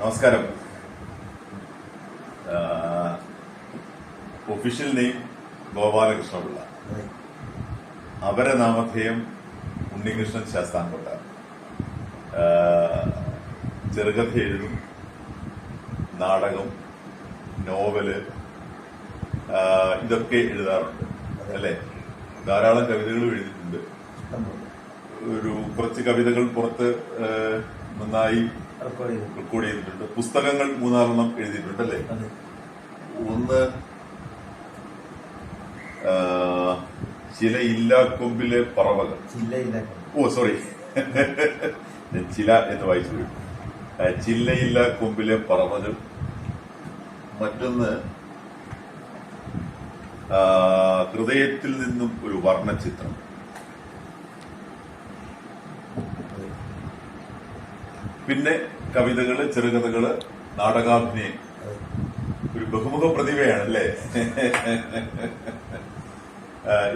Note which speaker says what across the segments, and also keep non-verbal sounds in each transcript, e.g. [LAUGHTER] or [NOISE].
Speaker 1: നമസ്കാരം. Official name Gopalakrishnapillai. അവരെ നാമധേയം ഉണ്ണികൃഷ്ണൻ ശാസ്താംകോട്ട. ചെറുകഥ എഴുതും നാടകം നോവൽ ഇതൊക്കെ എഴുതാറുണ്ട്. അല്ലേ? ധാരാളം കവിതകളും എഴുതിയിട്ടുണ്ട്. ഒരു കുറച്ച് കവിതകൾ പുറത്ത് നന്നായി
Speaker 2: റെക്കോർഡ് ചെയ്തു.
Speaker 1: റെക്കോർഡ് ചെയ്തിട്ടുണ്ട്. പുസ്തകങ്ങൾ മൂന്നാറെണ്ണം എഴുതിയിട്ടുണ്ട് അല്ലേ? ഒന്ന് ചില ഇല്ലാ കൊമ്പിലെ പറവകൾ. ഓ സോറി ചില [LAUGHS] എന്ന് വായിച്ചു. ചില്ലയില്ല കൊമ്പിലെ പറവകൾ. മറ്റൊന്ന് ഹൃദയത്തിൽ നിന്നും ഒരു വർണചിത്രം. പിന്നെ കവിതകൾ ചെറുകഥകൾ നാടകാഭിനയം. ഒരു ബഹുമുഖ പ്രതിഭയാണ് അല്ലേ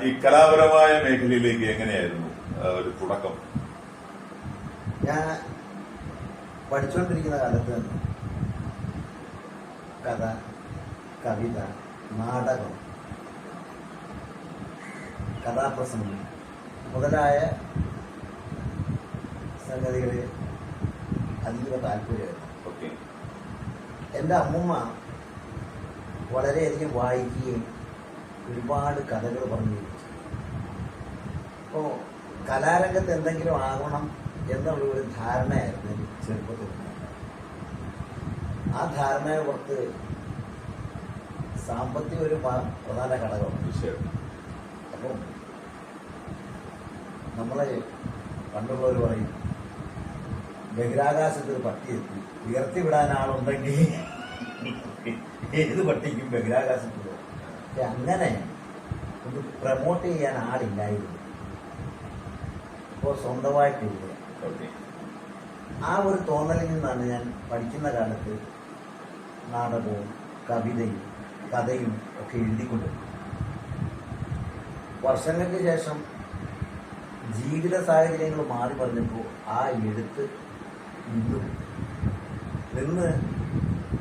Speaker 1: ഈ കലാപരമായ മേഖലയിലേക്ക് എങ്ങനെയായിരുന്നു ഒരു തുടക്കം?
Speaker 2: ഞാൻ പഠിച്ചുകൊണ്ടിരിക്കുന്ന കാലത്ത് കഥ കവിത നാടകം കഥാപ്രസംഗം മുതലായ സംഗതികളിൽ അതീവ താല്പര്യമായിരുന്നു. എന്റെ അമ്മൂമ്മ വളരെയധികം വായിക്കുകയും ഒരുപാട് കഥകൾ പറഞ്ഞു. അപ്പോൾ കലാരംഗത്ത് എന്തെങ്കിലും ആകണം എന്നുള്ള ഒരു ധാരണയായിരുന്നു എനിക്ക് ചെറുപ്പത്തിൽ. ആ ധാരണയെ പുറത്ത് സാമ്പത്തിക ഒരു പ്രധാന ഘടകമാണ്. അപ്പം നമ്മളെ പണ്ടുള്ളവർ പറയും ബഹിരാകാശത്ത് ഒരു പട്ടി എത്തി. ഉയർത്തി വിടാൻ ആളുണ്ടെങ്കിൽ ഏത് പട്ടിക്കും ബഹിരാകാശത്ത് പോകും. പക്ഷെ അങ്ങനെ ഇത് പ്രൊമോട്ട് ചെയ്യാൻ ആളില്ലായിരുന്നു. ഇപ്പോൾ
Speaker 1: സ്വന്തമായിട്ടില്ല
Speaker 2: ആ ഒരു തോന്നലിൽ നിന്നാണ് ഞാൻ പഠിക്കുന്ന കാലത്ത് നാടകവും കവിതയും കഥയും ഒക്കെ എഴുതിക്കൊണ്ടിരുന്നത്. വർഷങ്ങൾക്ക് ശേഷം ജീവിത സാഹചര്യങ്ങൾ മാറി പറഞ്ഞപ്പോൾ ആ എഴുത്ത് നിന്നു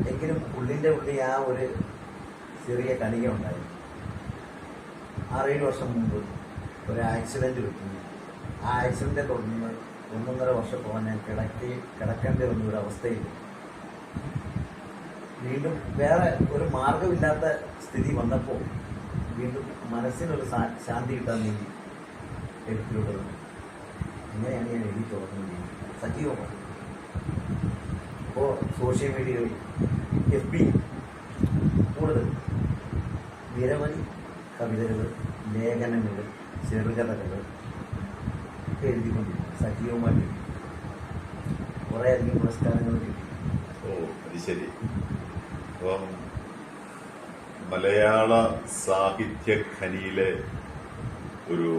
Speaker 2: എങ്കിലും ഉള്ളിന്റെ ഉള്ളിൽ ആ ഒരു ചെറിയ കണിക ഉണ്ടായി. ആറേഴ് വർഷം മുമ്പ് ഒരു ആക്സിഡന്റ് പറ്റി. ആ ആക്സിഡന്റ് തുടർന്ന് ഒന്നൊന്നര വർഷത്തോളം ഞാൻ കിടക്കി കിടക്കേണ്ടി വന്ന ഒരു അവസ്ഥയിൽ വീണ്ടും വേറെ ഒരു മാർഗമില്ലാത്ത സ്ഥിതി വന്നപ്പോൾ വീണ്ടും മനസ്സിനൊരു ശാന്തി കിട്ടാൻ വേണ്ടി എഴുത്തിലൂടെ. അങ്ങനെയാണ് ഞാൻ എഴുതി തുടങ്ങുന്നത്. സജീവമാണ് ഇപ്പോൾ സോഷ്യൽ മീഡിയ വഴി എഫ് ബി കൂടുതൽ നിരവധി കവിതകൾ ലേഖനങ്ങൾ ചെറുകഥകൾ എഴുതിക്കൊണ്ടിരിക്കും സജീവമായിട്ട്. കുറേയധികം പുരസ്കാരങ്ങൾ കിട്ടി.
Speaker 1: ഓ അത് ശരി. അപ്പം മലയാള സാഹിത്യ ഖനിയിലെ ഒരു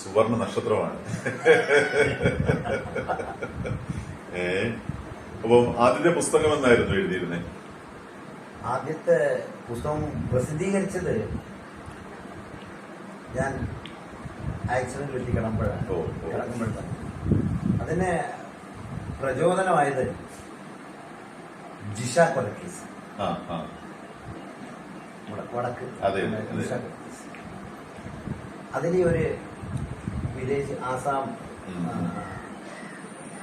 Speaker 1: സുവർണ നക്ഷത്രമാണ്. [LAUGHS] ഏ അപ്പം ആദ്യത്തെ പുസ്തകം എന്നായിരുന്നു എഴുതിയിരുന്നത്
Speaker 2: ആദ്യത്തെ പുസ്തകം പ്രസിദ്ധീകരിച്ചത് ഞാൻ ആക്സിഡന്റ് പറ്റി കിടമ്പോഴാണ്. കിടക്കുമ്പോഴാണ് അതിന് പ്രചോദനമായത് ജിഷ കൊലക്കേസ് വടക്ക്. ജിഷ കൊലക്കേസ് അതിലെ ഒരു വിദേശി ആസാം.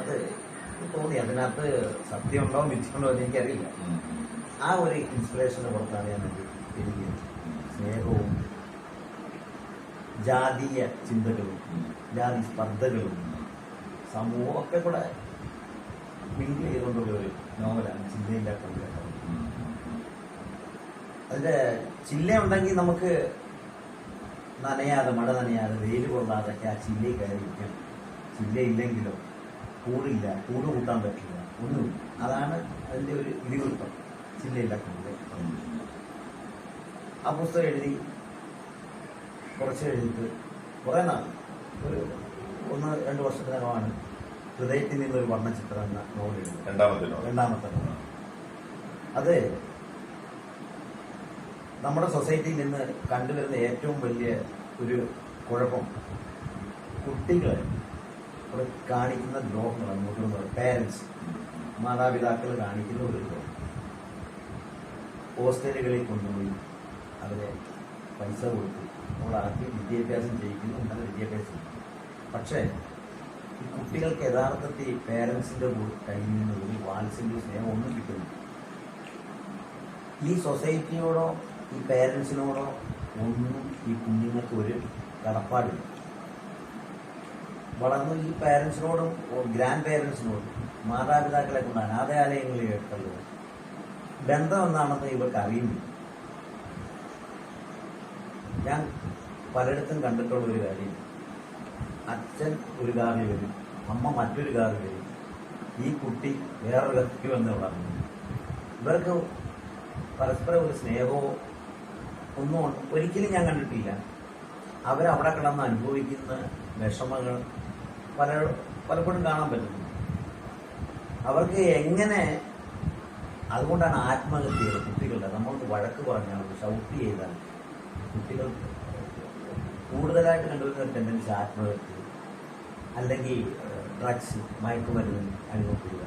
Speaker 2: അത് തോന്നി അതിനകത്ത് സത്യമുണ്ടോ മിച്ചുണ്ടോ എന്ന് എനിക്കറിയില്ല. ആ ഒരു ഇൻസ്പിറേഷന്റെ പുറത്താണ് ഞാൻ എനിക്ക് സ്നേഹവും ജാതീയ ചിന്തകളും. ജാതി സ്പർദ്ധകളും സമൂഹമൊക്കെ കൂടെ മിങ്കിൾ ചെയ്തുകൊണ്ടുള്ള ഒരു നോവലാണ് ചിന്തയില്ല കൊണ്ടുവരുന്നത്. അതിന്റെ ചില്ല ഉണ്ടെങ്കിൽ നമുക്ക് നനയാതെ മഴ നനയാതെ വെയിൽ കൊള്ളാതൊക്കെ ആ ചില്ലയിൽ കയറിയിരിക്കാം ചില്ല ഇല്ലെങ്കിലോ കൂടില്ല കൂട് കൂട്ടാൻ പറ്റില്ല. ഒന്നും അതാണ് അതിന്റെ ഒരു ഇതിവൃത്തം.
Speaker 1: ഉം.
Speaker 2: ആ പുസ്തകം എഴുതി കുറച്ച് എഴുതിയിട്ട് കുറേ നാൾ ഒരു ഒന്ന് രണ്ട് വർഷത്തിനകമാണ് ഹൃദയത്തിൽ നിന്നൊരു വർണചിത്രം എന്ന നോവൽ എഴുതി
Speaker 1: രണ്ടാമത്തെ
Speaker 2: രണ്ടാമത്തെ നോവൽ അത് നമ്മുടെ സൊസൈറ്റിയിൽ നിന്ന് കണ്ടുവരുന്ന ഏറ്റവും വലിയ ഒരു കുഴപ്പം കുട്ടികളെ അവിടെ കാണിക്കുന്ന ദ്രോഹങ്ങൾ അങ്ങോട്ട് പേരൻസ് മാതാപിതാക്കൾ കാണിക്കുന്ന ഒരു ദ്രോഹം ഹോസ്റ്റലുകളിൽ കൊണ്ടുപോയി അവരെ പൈസ കൊടുത്ത്. നമ്മളാക്കി വിദ്യാഭ്യാസം ചെയ്യിക്കുന്നു നല്ല വിദ്യാഭ്യാസം പക്ഷേ ഈ കുട്ടികൾക്ക് യഥാർത്ഥത്തിൽ പേരൻസിന്റെ കയ്യിൽ നിന്ന് ഒരു വാത്സല്യ സ്നേഹം ഒന്നും കിട്ടുന്നു ഈ സൊസൈറ്റിയോടോ ഈ പേരൻസിനോടോ ഒന്നും ഈ കുഞ്ഞുങ്ങൾക്ക് ഒരു കടപ്പാടില്ല. വളർന്നു ഈ പേരൻസിനോടും ഗ്രാൻഡ് പേരൻസിനോടും മാതാപിതാക്കളെ കൊണ്ട് അനാഥാലയങ്ങളിൽ കേട്ടല്ലോ ബന്ധം എന്താണെന്ന് ഇവർക്ക് അറിയുന്നു ഞാൻ പലയിടത്തും കണ്ടിട്ടുള്ള ഒരു കാര്യം. അച്ഛൻ ഒരു കാറിൽ വരും അമ്മ മറ്റൊരു കാറിൽ വരും. ഈ കുട്ടി വേറൊരു വ്യക്തി വന്ന് വളർന്നു. ഇവർക്ക് പരസ്പരം ഒരു സ്നേഹമോ ഒന്നും ഒരിക്കലും ഞാൻ കണ്ടിട്ടില്ല. അവരവിടെ കിടന്ന് അനുഭവിക്കുന്ന വിഷമങ്ങൾ പല പലപ്പോഴും കാണാൻ പറ്റുന്നു അവർക്ക് എങ്ങനെ അതുകൊണ്ടാണ് ആത്മഹത്യകൾ കുട്ടികളുടെ നമ്മൾക്ക് വഴക്ക് പറഞ്ഞാൽ ഷൗട്ട് ചെയ്താൽ കുട്ടികൾ കൂടുതലായിട്ട് കണ്ടുവരുന്ന ടെൻഡൻസി ആത്മഹത്യ അല്ലെങ്കിൽ ഡ്രഗ്സ് മയക്കുമരുന്ന് അനുഭവപ്പെടുക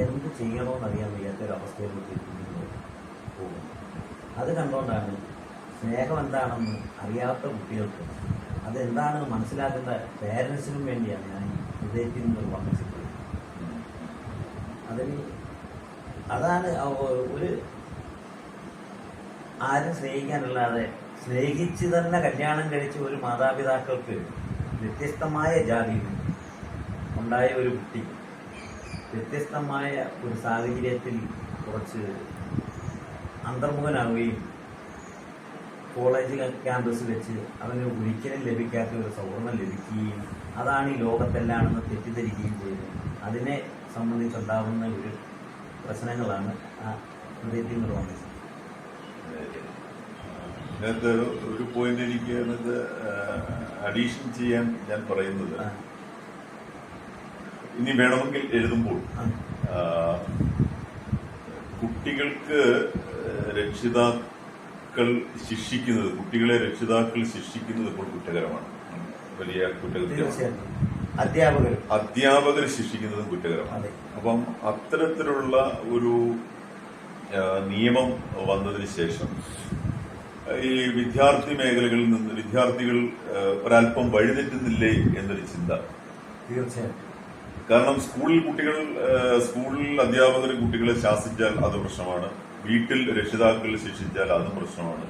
Speaker 2: എന്ത് ചെയ്യണമെന്നറിയാൻ വയ്യാത്തൊരു അവസ്ഥയിലേക്ക് പോകും അത് കണ്ടുകൊണ്ടാണ് സ്നേഹം എന്താണെന്ന് അറിയാത്ത കുട്ടികൾക്ക് അതെന്താണെന്ന് മനസ്സിലാക്കുന്ന പേരൻസിനും വേണ്ടിയാണ് ഞാൻ ഹൃദയത്തിൽ നിന്ന് പങ്കുവച്ചിട്ടുള്ളത് അതിന് അതാണ് ഒരു ആരും സ്നേഹിക്കാനല്ലാതെ സ്നേഹിച്ച് തന്നെ കല്യാണം കഴിച്ച ഒരു മാതാപിതാക്കൾക്ക് വ്യത്യസ്തമായ ജാതിയിൽ ഉണ്ടായ ഒരു കുട്ടി വ്യത്യസ്തമായ ഒരു സാഹചര്യത്തിൽ കുറച്ച് അന്തർമുഖനാവുകയും കോളേജ് ക്യാമ്പസ് വെച്ച് അവന് ഒരിക്കലും ലഭിക്കാത്ത ഒരു സൗഹൃദം ലഭിക്കുകയും അതാണ് ഈ ലോകത്തെല്ലാണെന്ന് തെറ്റിദ്ധരിക്കുകയും ചെയ്തു അതിനെ സംബന്ധിച്ചുണ്ടാകുന്ന ഒരു പ്രശ്നങ്ങളാണ് ആ ഹൃദയത്തിൽ നിന്ന് തോന്നിയത്
Speaker 1: ഇതിനകത്ത് ഒരു പോയിന്റ് എനിക്ക് അതിനകത്ത് അഡീഷൻ ചെയ്യാൻ ഞാൻ പറയുന്നത്. ഇനി വേണമെങ്കിൽ എഴുതുമ്പോൾ കുട്ടികൾക്ക് രക്ഷിതാക്കൾ ശിക്ഷിക്കുന്നത് കുട്ടികളെ രക്ഷിതാക്കൾ ശിക്ഷിക്കുന്നത് ഇപ്പോൾ കുറ്റകരമാണ്. വലിയ കുറ്റകൃത്യമാണ്.
Speaker 2: തീർച്ചയായിട്ടും. അധ്യാപകർ.
Speaker 1: അധ്യാപകർ ശിക്ഷിക്കുന്നത് കുറ്റകരമാണ്. അപ്പം അത്തരത്തിലുള്ള ഒരു നിയമം വന്നതിന് ശേഷം ഈ വിദ്യാർത്ഥി മേഖലകളിൽ നിന്ന് വിദ്യാർത്ഥികൾ ഒരല്പം വഴിതെറ്റുന്നില്ലേ എന്നൊരു ചിന്ത.
Speaker 2: തീർച്ചയായിട്ടും.
Speaker 1: കാരണം സ്കൂളിൽ കുട്ടികൾ സ്കൂളിൽ അധ്യാപകർ കുട്ടികളെ ശാസിച്ചാൽ അത് പ്രശ്നമാണ്. വീട്ടിൽ രക്ഷിതാക്കൾ ശിക്ഷിച്ചാൽ അതും പ്രശ്നമാണ്.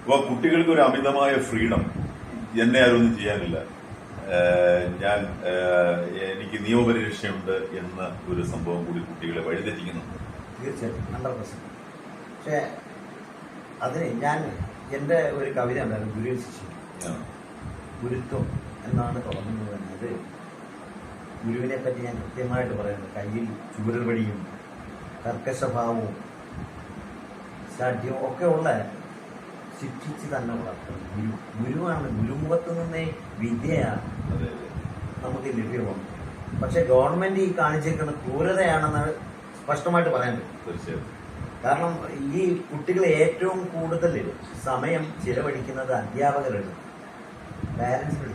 Speaker 1: അപ്പൊ കുട്ടികൾക്ക് ഒരു അമിതമായ ഫ്രീഡം എന്നെ ആരൊന്നും ഒന്നും ചെയ്യാനില്ല. ഞാൻ എനിക്ക് നിയമപരിരക്ഷയുണ്ട് എന്ന ഒരു സംഭവം കൂടി കുട്ടികളെ വഴിതെറ്റിക്കുന്നുണ്ട്.
Speaker 2: തീർച്ചയായിട്ടും. ഹൺഡ്രഡ് പെർസെന്റ് പക്ഷേ അതിന് ഞാൻ എന്റെ ഒരു കവിത ഉണ്ടായിരുന്നു ഗുരു
Speaker 1: ശിക്ഷ
Speaker 2: ഗുരുത്വം എന്നാണ് തുടങ്ങുന്നത് തന്നെ അത് ഗുരുവിനെ പറ്റി ഞാൻ കൃത്യമായിട്ട് പറയുന്നത് കയ്യിൽ ചൂരൽവടിയും കർക്കശഭാവവും ശാഠ്യവും ഒക്കെ ഉള്ള ശിക്ഷിച്ച് തന്നെ വളർത്തുന്നത്. ഗുരു ഗുരുവാണ്. ഗുരുമുഖത്ത് നിന്നേ വിദ്യയാണ് നമുക്ക് ലഭ്യമാണ് പക്ഷെ ഗവൺമെന്റ് ഈ കാണിച്ചിരിക്കുന്ന ക്രൂരതയാണെന്ന് സ്പഷ്ടമായിട്ട് പറയാൻ പറ്റും.
Speaker 1: തീർച്ചയായും
Speaker 2: കാരണം ഈ കുട്ടികൾ ഏറ്റവും കൂടുതൽ സമയം ചിലവഴിക്കുന്നത് അധ്യാപകരുടെ പാരൻസിന്റെ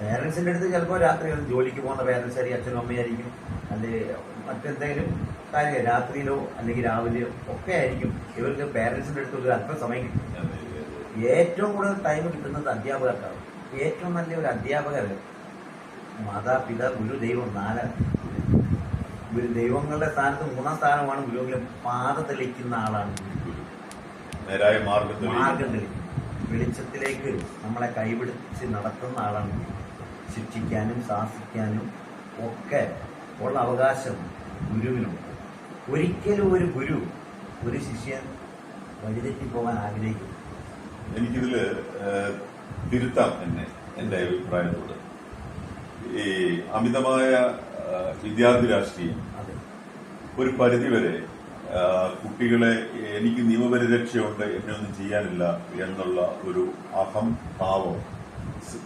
Speaker 2: പാരൻസിന്റെ അടുത്ത് ചിലപ്പോൾ രാത്രി ജോലിക്ക് പോകുന്ന പേരൻസ് ആയിരിക്കും അച്ഛനും അമ്മയായിരിക്കും അല്ലെങ്കിൽ മറ്റെന്തെങ്കിലും കാര്യം രാത്രിയിലോ അല്ലെങ്കിൽ രാവിലെയോ ഒക്കെ ആയിരിക്കും ഇവർക്ക് പേരൻസിന്റെ അടുത്ത് ഒരു അല്പം സമയം കിട്ടും. ഏറ്റവും കൂടുതൽ ടൈം കിട്ടുന്നത് അധ്യാപകർക്കാണ്. ഏറ്റവും നല്ല ഒരു അധ്യാപകർ മാതാപിത ഗുരു ദൈവം നാല് ഗുരു ദൈവങ്ങളുടെ സ്ഥാനത്ത് മൂന്നാം സ്ഥാനമാണ് ഗുരുവെങ്കിലും പാത തെളിക്കുന്ന ആളാണ് മാർഗം തെളിക്കും വെളിച്ചത്തിലേക്ക് നമ്മളെ കൈപിടിച്ച് നടത്തുന്ന ആളാണ് ഗുരു. ശിക്ഷിക്കാനും ശാസിക്കാനും ഒക്കെ ഉള്ള അവകാശം ഗുരുവിനുണ്ട്. ഒരിക്കലും ഒരു ഗുരു ഒരു ശിഷ്യൻ വഴിതെറ്റി പോകാൻ ആഗ്രഹിക്കും
Speaker 1: എനിക്കിതിൽ തിരുത്താം എന്നെ എന്റെ അഭിപ്രായത്തോട്. ഈ അമിതമായ വിദ്യാർത്ഥി രാഷ്ട്രീയം ഒരു പരിധിവരെ കുട്ടികളെ എനിക്ക് നിയമപരിരക്ഷയുണ്ട് എന്നെ ഒന്നും ചെയ്യാനില്ല എന്നുള്ള ഒരു അഹംഭാവം സ്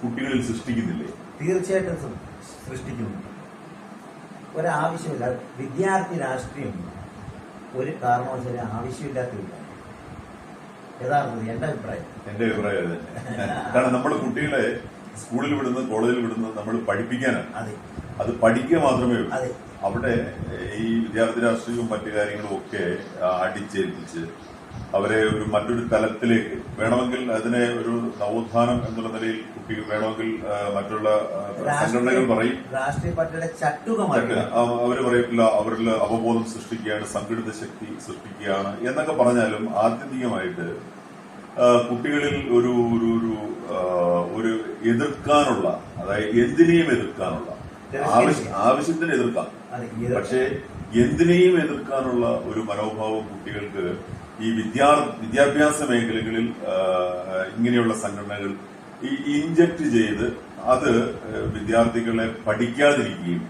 Speaker 1: കുട്ടികളിൽ സൃഷ്ടിക്കുന്നില്ലേ?
Speaker 2: തീർച്ചയായിട്ടും സൃഷ്ടിക്കുന്നു. ഒരാവശ്യമില്ല. വിദ്യാർത്ഥി രാഷ്ട്രീയം ഒരു കാരണവശാലും ആവശ്യമില്ലാത്ത യഥാർത്ഥത്തിൽ എന്റെ അഭിപ്രായം.
Speaker 1: എന്റെ അഭിപ്രായം കാരണം നമ്മൾ കുട്ടികളെ സ്കൂളിൽ വിടുന്നത് കോളേജിൽ വിടുന്നത് നമ്മൾ പഠിപ്പിക്കാനാണ്.
Speaker 2: അതെ.
Speaker 1: അത് പഠിക്കുക മാത്രമേ ഉള്ളൂ.
Speaker 2: അതെ.
Speaker 1: അവിടെ ഈ വിദ്യാർത്ഥി രാഷ്ട്രീയവും മറ്റു കാര്യങ്ങളും ഒക്കെ അടിച്ചേൽപ്പിച്ച് അവരെ ഒരു മറ്റൊരു തലത്തിലേക്ക് വേണമെങ്കിൽ അതിനെ ഒരു നവോത്ഥാനം എന്നുള്ള നിലയിൽ കുട്ടി വേണമെങ്കിൽ മറ്റുള്ള സംഘടനകൾ പറയും. അവർ പറയില്ല അവരിൽ അവബോധം സൃഷ്ടിക്കുകയാണ് സംഘടിത ശക്തി സൃഷ്ടിക്കുകയാണ് എന്നൊക്കെ പറഞ്ഞാലും ആത്യന്തികമായിട്ട് കുട്ടികളിൽ ഒരു ഒരു ഒരു ഒരു എതിർക്കാനുള്ള അതായത് എന്തിനേയും എതിർക്കാനുള്ള ആവശ്യത്തിന് എതിർക്കാം. പക്ഷേ എന്തിനേയും എതിർക്കാനുള്ള ഒരു മനോഭാവം കുട്ടികൾക്ക് ഈ വിദ്യാ വിദ്യാഭ്യാസ മേഖലകളിൽ ഇങ്ങനെയുള്ള സംഘടനകൾ ഈ ഇഞ്ചക്ട് ചെയ്ത് അത് വിദ്യാർത്ഥികളെ പഠിക്കാതിരിക്കുകയും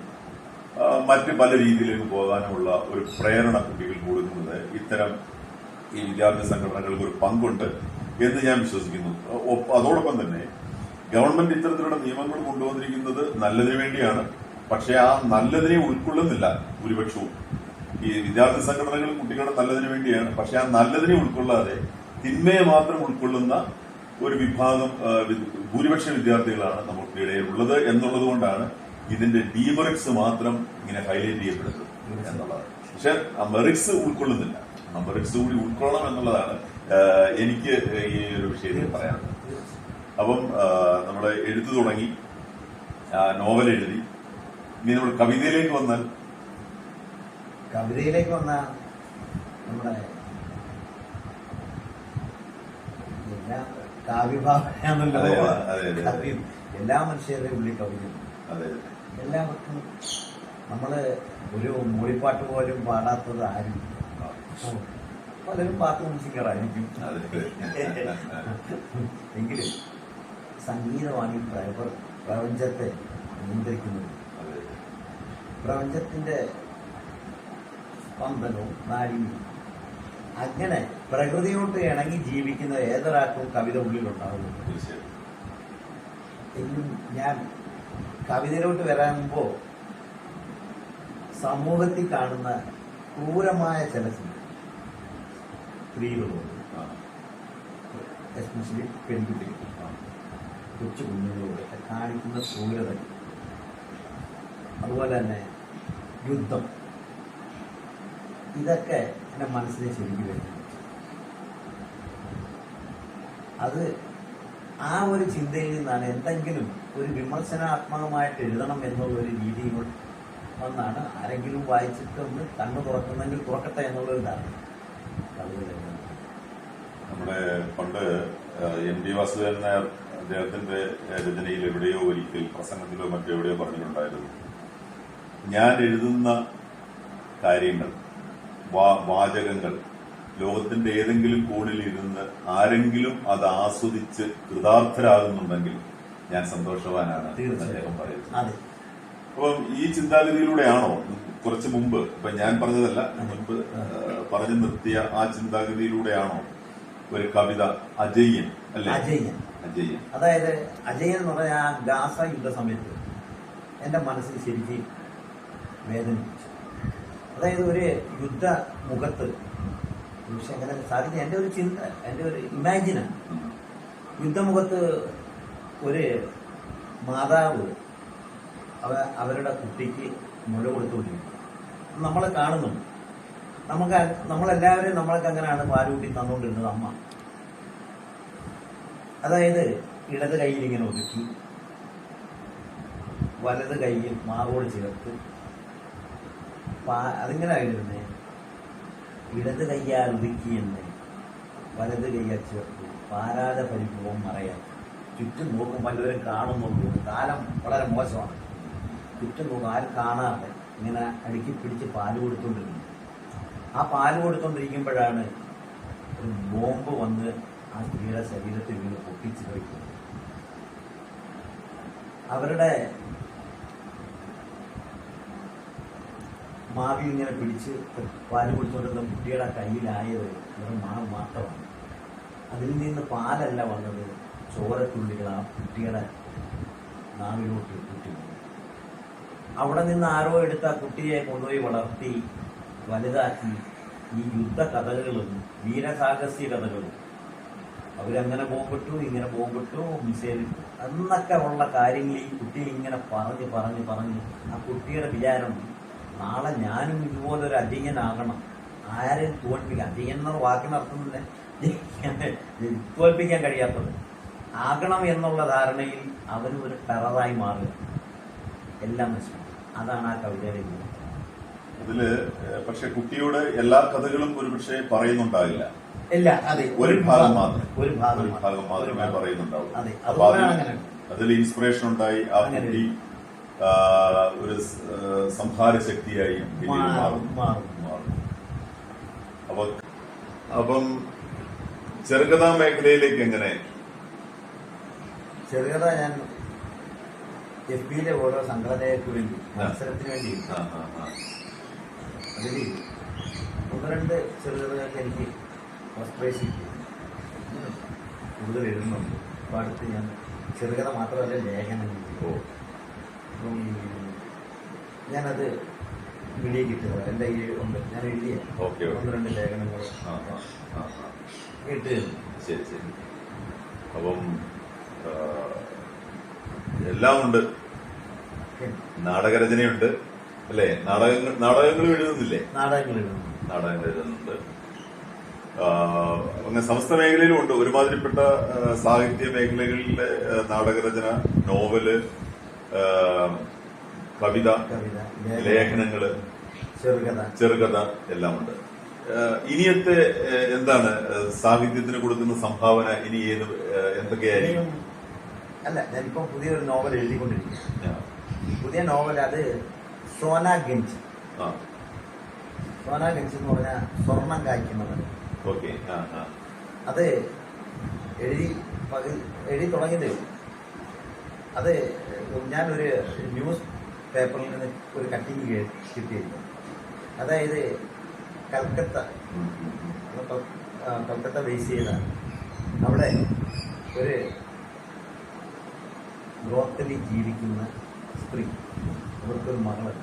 Speaker 1: മറ്റ് പല രീതിയിലേക്ക് പോകാനുമുള്ള ഒരു പ്രേരണ കുട്ടികൾ കൊടുക്കുന്നത് ഇത്തരം ഈ വിദ്യാർത്ഥി സംഘടനകൾക്ക് ഒരു പങ്കുണ്ട് എന്ന് ഞാൻ വിശ്വസിക്കുന്നു. അതോടൊപ്പം തന്നെ ഗവൺമെന്റ് ഇത്തരത്തിലുള്ള നിയമങ്ങൾ കൊണ്ടുവന്നിരിക്കുന്നത് നല്ലതിനു വേണ്ടിയാണ്. പക്ഷേ ആ നല്ലതിനെ ഉൾക്കൊള്ളുന്നില്ല ഭൂരിപക്ഷവും. ഈ വിദ്യാർത്ഥി സംഘടനകൾ കുട്ടികളുടെ നല്ലതിനു വേണ്ടിയാണ്. പക്ഷെ ആ നല്ലതിനെ ഉൾക്കൊള്ളാതെ തിന്മയെ മാത്രം ഉൾക്കൊള്ളുന്ന ഒരു വിഭാഗം ഭൂരിപക്ഷ വിദ്യാർത്ഥികളാണ് നമുക്ക് ഇടയിൽ ഉള്ളത് എന്നുള്ളത് കൊണ്ടാണ് ഇതിന്റെ ഡീമെറിക്സ് മാത്രം ഇങ്ങനെ ഹൈലൈറ്റ് ചെയ്യപ്പെടുന്നത് എന്നുള്ളതാണ് പക്ഷെ ആ മെറിക്സ് ഉൾക്കൊള്ളുന്നില്ല. ആ മെറിക്സ് കൂടി ഉൾക്കൊള്ളണം എന്നുള്ളതാണ് എനിക്ക് ഈ ഒരു വിഷയത്തിൽ പറയാനുള്ളത്. അപ്പം നമ്മൾ എഴുത്തു തുടങ്ങി നോവൽ എഴുതി. ഇനി നമ്മൾ കവിതയിലേക്ക് വന്നാൽ
Speaker 2: കവിതയിലേക്ക് വന്ന നമ്മുടെ എല്ലാ കാവ്യഭാവനയാണല്ലോ
Speaker 1: അതെ, അതെ, അതെ.
Speaker 2: കവി എല്ലാ മനുഷ്യരുടെയും ഉള്ളിൽ
Speaker 1: കവിഞ്ഞു.
Speaker 2: എല്ലാവർക്കും നമ്മൾ ഒരു മൂളിപ്പാട്ട് പോലും പാടാത്തത് ആരും. പലരും പാട്ട് സിംഗറായിരിക്കും എങ്കിലും സംഗീതമാണ് ഈ പ്രപ- പ്രപഞ്ചത്തെ നിയന്ത്രിക്കുന്നത്. പ്രപഞ്ചത്തിന്റെ സ്പന്ദനവും മാലിന്യവും. അങ്ങനെ പ്രകൃതിയോട്ട് ഇണങ്ങി ജീവിക്കുന്ന ഏതൊരാൾക്കും കവിത ഉള്ളിലുണ്ടാവുന്നു എന്നും ഞാൻ കവിതയിലോട്ട് വരാകുമ്പോൾ സമൂഹത്തിൽ കാണുന്ന ക്രൂരമായ ചില സ്ത്രീകളോട്. എസ്പെഷ്യലി പെൺകുട്ടികൾ. കൊച്ചു കുഞ്ഞുങ്ങളോടൊക്കെ കാണിക്കുന്ന ക്രൂരത. അതുപോലെ തന്നെ യുദ്ധം. ഇതൊക്കെ എന്റെ മനസ്സിനെ ശരിക്കും വരുന്നു. അത് ആ ഒരു ചിന്തയിൽ നിന്നാണ് എന്തെങ്കിലും ഒരു വിമർശനാത്മകമായിട്ട് എഴുതണം എന്നുള്ള ഒരു രീതിയിൽ വന്നാണ് ആരെങ്കിലും വായിച്ചിട്ട് ഒന്ന് കണ്ണു തുറക്കുന്നെങ്കിൽ തുറക്കട്ടെ എന്നുള്ളൊരു ധാരണ.
Speaker 1: നമ്മുടെ പണ്ട് എം ഡി വാസുദേവൻ നായർ അദ്ദേഹത്തിന്റെ രചനയിൽ എവിടെയോ ഒരിക്കൽ പ്രസംഗത്തിലോ മറ്റെവിടെയോ പറഞ്ഞിട്ടുണ്ടായിരുന്നു. ഞാൻ എഴുതുന്ന കാര്യങ്ങൾ വാചകങ്ങൾ. ലോകത്തിന്റെ ഏതെങ്കിലും കോണിൽ ഇരുന്ന് ആരെങ്കിലും അത് ആസ്വദിച്ച് കൃതാർത്ഥരാകുന്നുണ്ടെങ്കിൽ ഞാൻ സന്തോഷവാനാണ്. അദ്ദേഹം പറയുന്നത്. അപ്പം ഈ ചിന്താഗതിയിലൂടെയാണോ? കുറച്ച് മുമ്പ് ഇപ്പൊ ഞാൻ പറഞ്ഞതല്ല മുൻപ് പറഞ്ഞു നിർത്തിയ ആ ചിന്താഗതിയിലൂടെയാണോ ഒരു കവിത അജയ്യൻ അല്ലെ?
Speaker 2: അജയ്യൻ.
Speaker 1: അജയ്യൻ.
Speaker 2: അതായത് അജയ്യൻ എന്ന് പറഞ്ഞ ആ ഗാസ യുദ്ധ സമയത്ത് എന്റെ മനസ്സിൽ ശരിക്കും വേദനിപ്പിച്ചു അതായത് ഒരു യുദ്ധ മുഖത്ത്. അങ്ങനെ സാധിക്കും എന്റെ ഒരു ചിന്ത എന്റെ ഒരു ഇമാജിനാണ് യുദ്ധമുഖത്ത് ഒരു മാതാവ് അവ അവരുടെ കുട്ടിക്ക് മുഴ കൊടുത്തുകൊണ്ടിരിക്കും നമ്മൾ കാണുന്നു. നമുക്ക് നമ്മളെല്ലാവരും നമ്മൾക്ക് അങ്ങനെയാണ് പാലുകൂട്ടി തന്നുകൊണ്ടിരുന്നത് അമ്മ. അതായത് ഇടത് കൈയിൽ ഇങ്ങനെ ഒതുക്കി വലത് കൈയിൽ മാറോട് ചേർത്ത് അതിങ്ങനെ ആയിരുന്നേ ഇടത് കയ്യാൽ ഒതുക്കിയെന്ന് വലത് കയ്യാൽ ചേർത്ത് പാരാത പരിഭവം മറയാൻ ചുറ്റും നോക്കും പലരും കാണുന്നുള്ളൂ. കാലം വളരെ മോശമാണ്. ചുറ്റും നോക്കും ആരും കാണാതെ ഇങ്ങനെ അടുക്കി പിടിച്ച് പാൽ കൊടുത്തോണ്ടിരുന്നു. ആ പാൽ കൊടുത്തോണ്ടിരിക്കുമ്പോഴാണ് ഒരു ബോംബ് വന്ന് ആ സ്ത്രീയുടെ ശരീരത്തിൽ ഇങ്ങനെ പൊട്ടിച്ച് കഴിക്കുന്നത് അവരുടെ മാവി ഇങ്ങനെ പിടിച്ച് പാൽ കുടിച്ചുകൊണ്ടിരുന്ന കുട്ടിയുടെ കയ്യിലായത് വെറും മാവ് മാത്രമാണ്. അതിൽ നിന്ന് പാലല്ല വന്നത്. ചോരത്തുള്ളികൾ ആ കുട്ടിയുടെ നാവിലോട്ട് കുട്ടി അവിടെ നിന്ന് ആരോ എടുത്ത കുട്ടിയെ കൊണ്ടുപോയി വളർത്തി വലുതാക്കി. ഈ യുദ്ധ കഥകളും വീരസാഹസ്യ കഥകളും. അവരങ്ങനെ പോകപ്പെട്ടു ഇങ്ങനെ പോകപ്പെട്ടു മിസൈൽ എന്നൊക്കെ ഉള്ള കാര്യങ്ങൾ ഈ കുട്ടി ഇങ്ങനെ പറഞ്ഞ് പറഞ്ഞ് പറഞ്ഞ് ആ കുട്ടിയുടെ വിചാരം നാളെ ഞാനും ഇതുപോലൊരു അധികനാകണം ആരെയും തോൽപ്പിക്കാം അധികൻ എന്ന വാക്കിനർത്ഥം തന്നെ തോൽപ്പിക്കാൻ കഴിയാത്തത്. ആകണം എന്നുള്ള ധാരണയിൽ അവനും ഒരു ടെററായി മാറുക. എല്ലാം നശിക്കും. അതാണ് ആ കവിതയുടെ ഗുണം.
Speaker 1: അതിൽ പക്ഷെ കുട്ടിയോട് എല്ലാ കഥകളും ഒരു പക്ഷേ പറയുന്നുണ്ടാകില്ല
Speaker 2: ഇല്ല അതെ.
Speaker 1: ഒരു ഭാഗം മാത്രം.
Speaker 2: ഒരു ഭാഗം
Speaker 1: ഒരു ഭാഗം മാത്രമേ പറയുന്നുണ്ടാവും
Speaker 2: അതെ.
Speaker 1: അപ്പൊ അതിൽ ഇൻസ്പിറേഷൻ ഉണ്ടായി ആ കുട്ടി ഒരു സംഹാര ശക്തിയായി
Speaker 2: മാറും,
Speaker 1: അപ്പൊ അപ്പം ചെറുകഥാ മേഖലയിലേക്ക് എങ്ങനെ?
Speaker 2: ചെറുകഥ ഞാൻ എഫ് ബിയിലെ ഓരോ സംഘടനയ്ക്ക് വേണ്ടി മത്സരത്തിന് വേണ്ടി. അതിൽ ഒന്ന് രണ്ട് ചെറുകഥകൾക്ക് എനിക്ക് ഫസ്റ്റ് പ്രൈസ് കിട്ടി കൂടുതൽ എഴുതുന്നുണ്ട്. അപ്പോൾ അടുത്ത് ഞാൻ ചെറുകഥ മാത്രമല്ല ലേഖനം
Speaker 1: ഓ.
Speaker 2: ഞാനത് മീഡിയ കിട്ടുക എന്റെ കയ്യിൽ ഉണ്ട്. ഞാൻ എഴുതിയ
Speaker 1: ഓക്കെ
Speaker 2: ഒന്ന് രണ്ട് ലേഖനങ്ങൾ കേട്ട്
Speaker 1: ശരി ശരി. അപ്പം എല്ലാം ഉണ്ട്. നാടകരചനയുണ്ട്. അല്ലേ? നാടകങ്ങൾ നാടകങ്ങൾ എഴുതുന്നില്ലേ?
Speaker 2: നാടകങ്ങൾ എഴുതുന്നു.
Speaker 1: നാടകങ്ങൾ എഴുതുന്നുണ്ട്. അങ്ങനെ സമസ്ത മേഖലയിലും ഉണ്ട്. ഒരുമാതിരിപ്പെട്ട സാഹിത്യ മേഖലകളിലെ നാടകരചന നോവൽ കവിത
Speaker 2: കവിത
Speaker 1: ലേഖനങ്ങൾ
Speaker 2: ചെറുകഥ.
Speaker 1: എല്ലാം ഉണ്ട് ഇനിയത്തെ എന്താണ് സാഹിത്യത്തിന് കൊടുക്കുന്ന സംഭാവന ഇനി ഏത് എന്തൊക്കെയായിരിക്കും?
Speaker 2: അല്ല ഞാനിപ്പം പുതിയൊരു നോവൽ
Speaker 1: എഴുതിക്കൊണ്ടിരിക്കുകയാണ്.
Speaker 2: പുതിയ നോവൽ അത് സോന ഗഞ്ച്. സോന ഗഞ്ച് എന്ന് പറഞ്ഞാൽ സ്വർണം കായ്ക്കുന്നത് അത് എഴുതി എഴുതി തുടങ്ങിയതേ. അത് ഞാനൊരു ന്യൂസ് പേപ്പറിൽ നിന്ന് ഒരു കട്ടിങ് കിട്ടിയിരുന്നു. അതായത് കൽക്കത്ത. കൽക്കത്ത ബേസ് ചെയ്ത അവിടെ ഒരു ബ്രോക്കലി ജീവിക്കുന്ന സ്ത്രീ അവർക്കൊരു മകളുണ്ട്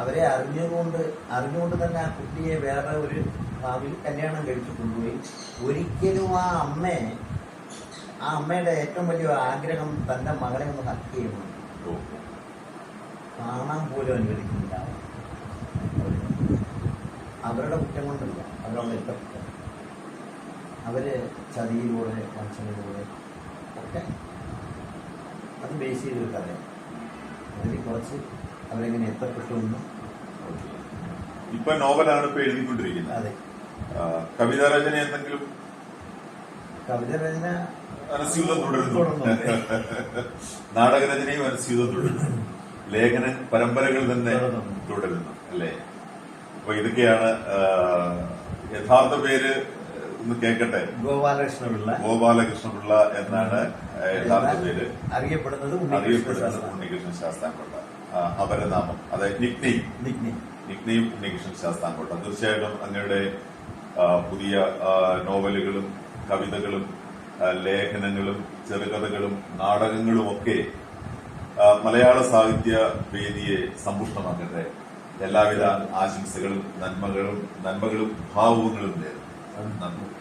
Speaker 2: അവരെ അറിഞ്ഞുകൊണ്ട് അറിഞ്ഞുകൊണ്ട് തന്നെ ആ കുട്ടിയെ വേറെ ഒരു ഭാവിയിൽ കല്യാണം കഴിച്ചു കൊണ്ടുപോയി. ഒരിക്കലും ആ അമ്മയെ ആ അമ്മയുടെ ഏറ്റവും വലിയ ആഗ്രഹം തന്റെ മകളെ ഒന്ന് ഹക്ക്
Speaker 1: ചെയ്യുന്നു
Speaker 2: കാണാൻ പോലും അനുവദിക്കുന്നില്ല. അവരുടെ കുറ്റം കൊണ്ടല്ല അവരുടെ ഇട്ട കുറ്റം. അവർ ചതിയിലൂടെ മനുഷ്യനിലൂടെ ഒക്കെ അത് ബേസ് ചെയ്തൊരു കഥയാണ് അതിൽ കുറച്ച് അവരെങ്ങനെ എത്തപ്പെട്ടു എന്ന്
Speaker 1: ഇപ്പൊ നോവലാണ് ഇപ്പൊ എഴുതിക്കൊണ്ടിരിക്കുന്നത്.
Speaker 2: അതെ.
Speaker 1: കവിതാ രചന എന്തെങ്കിലും?
Speaker 2: കവിതാ രചന
Speaker 1: അനുസ്യൂതം തുടരുന്നു. നാടകരചനയും അനുസ്യൂതം തുടരുന്നു ലേഖന പരമ്പരകൾ തന്നെ
Speaker 2: തുടരുന്നു.
Speaker 1: അല്ലെ അപ്പൊ ഇതൊക്കെയാണ് യഥാർത്ഥ പേര് ഒന്ന് കേൾക്കട്ടെ
Speaker 2: ഗോപാലകൃഷ്ണപിള്ള
Speaker 1: ഗോപാലകൃഷ്ണപിള്ള എന്നാണ് യഥാർത്ഥ പേര്
Speaker 2: അറിയപ്പെടുന്നത്
Speaker 1: അറിയപ്പെടുന്നത്. ഉണ്ണികൃഷ്ണൻ ശാസ്താംകോട്ട അപരനാമം അതായത് nickname
Speaker 2: nickname.
Speaker 1: Nickname Unnikrishnan Sasthamkotta തീർച്ചയായിട്ടും അങ്ങയുടെ പുതിയ നോവലുകളും കവിതകളും ലേഖനങ്ങളും ചെറുകഥകളും നാടകങ്ങളും ഒക്കെ മലയാള സാഹിത്യ വേദിയെ സമ്പുഷ്ടമാക്കട്ടെ. എല്ലാവിധ ആശംസകളും നന്മകളും നന്മകളും ഭാവങ്ങളും നേരുന്നു. നന്ദി.